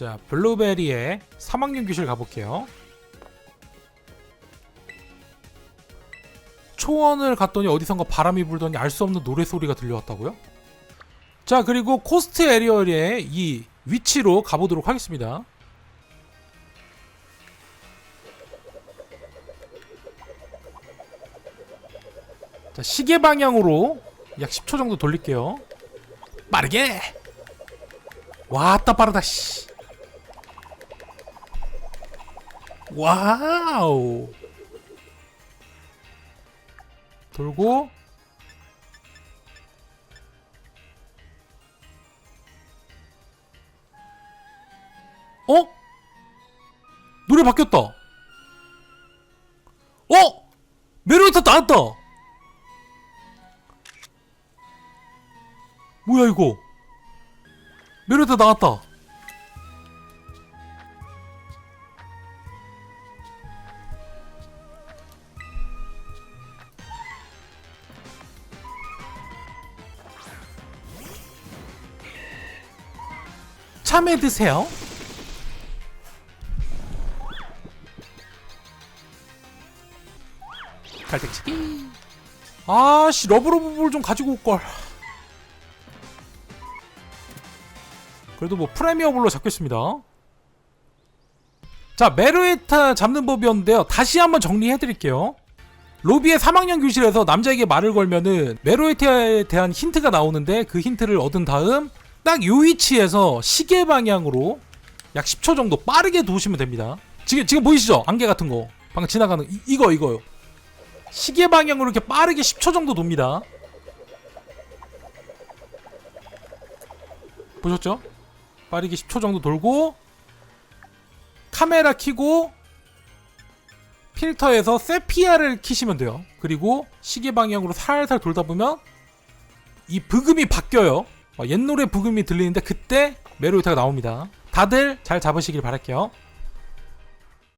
자, 블루베리의 사막용 귀실 가볼게요. 초원을 갔더니 어디선가 바람이 불더니 알 수 없는 노래 소리가 들려왔다고요? 자, 그리고 코스트 에리얼의 이 위치로 가보도록 하겠습니다. 자, 시계 방향으로 약 10초 정도 돌릴게요. 빠르게! 와따 빠르다, 씨. 와우. 돌고 어? 노래 바뀌었다. 어? 메로이터 나왔다. 뭐야 이거? 메로이터 나왔다. 참외 드세요. 갈등치기. 아씨 러브러브볼 좀 가지고 올 걸. 그래도 뭐 프레미어 볼로 잡겠습니다. 자 메르에타 잡는 법이었는데요. 다시 한번 정리해드릴게요. 로비의 사망령 교실에서 남자에게 말을 걸면은 메로에타에 대한 힌트가 나오는데 그 힌트를 얻은 다음 딱요 위치에서 시계 방향으로 약 10초 정도 빠르게 도우시면 됩니다. 지금 지금 보이시죠? 안개 같은 거 방금 지나가는 이, 이거 이거요. 시계 방향으로 이렇게 빠르게 10초 정도 돕니다. 보셨죠? 빠르게 10초 정도 돌고 카메라 켜고 필터에서 세피아를 키시면 돼요. 그리고 시계 방향으로 살살 돌다 보면 이 브금이 바뀌어요. 어, 옛 노래 부금이 들리는데 그때 메로이타가 나옵니다. 다들 잘 잡으시길 바랄게요.